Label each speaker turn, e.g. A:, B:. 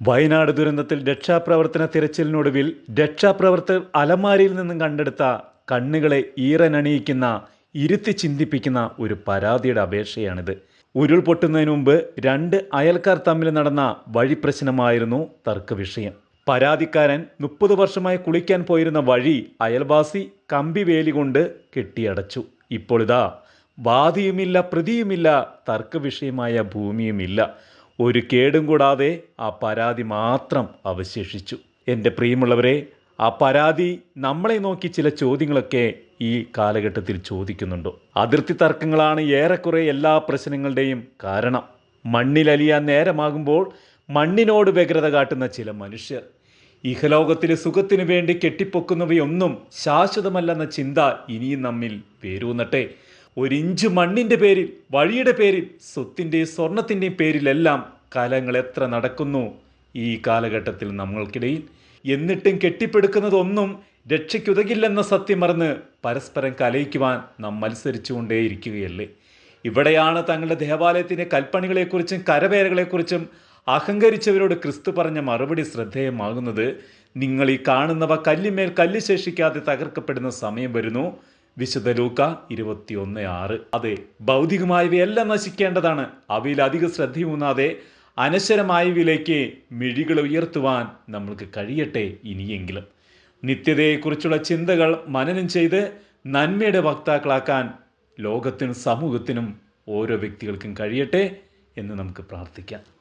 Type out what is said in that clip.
A: വയനാട് ദുരന്തത്തിൽ രക്ഷാപ്രവർത്തന തിരച്ചിലിനൊടുവിൽ രക്ഷാപ്രവർത്തകർ അലമാരിയിൽ നിന്നും കണ്ടെടുത്ത കണ്ണുകളെ ഈറനണിയിക്കുന്ന ഇരുത്തി ചിന്തിപ്പിക്കുന്ന ഒരു പരാതിയുടെ അപേക്ഷയാണിത്. ഉരുൾപൊട്ടുന്നതിന് മുമ്പ് രണ്ട് അയൽക്കാർ തമ്മിൽ നടന്ന വഴിപ്രശ്നമായിരുന്നു തർക്ക വിഷയം പരാതിക്കാരൻ മുപ്പത് വർഷമായി കുളിക്കാൻ പോയിരുന്ന വഴി അയൽവാസി കമ്പി വേലി കൊണ്ട് കെട്ടിയടച്ചു. ഇപ്പോൾ ഇതാ പ്രതിയുമില്ല തർക്ക വിഷയമായ ഭൂമിയുമില്ല. ഒരു കേടും കൂടാതെ ആ പരാതി മാത്രം അവശേഷിച്ചു. എന്റെ പ്രിയമുള്ളവരെ ആ പരാതി നമ്മളെ നോക്കി ചില ചോദ്യങ്ങളൊക്കെ ഈ കാലഘട്ടത്തിൽ ചോദിക്കുന്നുണ്ടോ. അതിർത്തി തർക്കങ്ങളാണ് ഏറെക്കുറെ എല്ലാ പ്രശ്നങ്ങളുടെയും കാരണം. മണ്ണിലലിയാൻ നേരമാകുമ്പോൾ മണ്ണിനോട് വ്യഗ്രത കാട്ടുന്ന ചില മനുഷ്യർ. ഇഹലോകത്തിലെ സുഖത്തിനു വേണ്ടി കെട്ടിപ്പൊക്കുന്നവയൊന്നും ശാശ്വതമല്ലെന്ന ചിന്ത ഇനിയും നമ്മിൽ പേരൂന്നട്ടെ ഒരിഞ്ച് മണ്ണിന്റെ പേരിൽ വഴിയുടെ പേരിൽ സ്വത്തിന്റെയും സ്വർണത്തിന്റെയും പേരിലെല്ലാം കലങ്ങൾ എത്ര നടക്കുന്നു ഈ കാലഘട്ടത്തിൽ നമ്മൾക്കിടയിൽ. എന്നിട്ടും കെട്ടിപ്പടുക്കുന്നതൊന്നും രക്ഷയ്ക്കുതകില്ലെന്ന സത്യം മറന്ന് പരസ്പരം കലയിക്കുവാൻ നാം മത്സരിച്ചുകൊണ്ടേയിരിക്കുകയല്ലേ? ഇവിടെയാണ് തങ്ങളുടെ ദേവാലയത്തിന്റെ കൽപ്പണികളെക്കുറിച്ചും കരവേരകളെക്കുറിച്ചും അഹങ്കരിച്ചവരോട് ക്രിസ്തു പറഞ്ഞ മറുപടി ശ്രദ്ധേയമാകുന്നത്. നിങ്ങൾ ഈ കാണുന്നവ കല്ലിന്മേൽ കല്ല് ശേഷിക്കാതെ തകർക്കപ്പെടുന്ന സമയം വരുന്നു. വിശുദ്ധ ലൂക്ക ഇരുപത്തിയൊന്ന് ആറ്. അതെ ഭൗതികമായവയെല്ലാം നശിക്കേണ്ടതാണ്. അവയിൽ അധിക ശ്രദ്ധയൂന്നാതെ അനശ്വരമായവയിലേക്ക് മിഴികൾ ഉയർത്തുവാൻ നമ്മൾക്ക് കഴിയട്ടെ ഇനിയെങ്കിലും. നിത്യതയെക്കുറിച്ചുള്ള ചിന്തകൾ മനനം ചെയ്ത് നന്മയുടെ വക്താക്കളാക്കാൻ ലോകത്തിനും സമൂഹത്തിനും ഓരോ വ്യക്തികൾക്കും കഴിയട്ടെ എന്ന് നമുക്ക് പ്രാർത്ഥിക്കാം.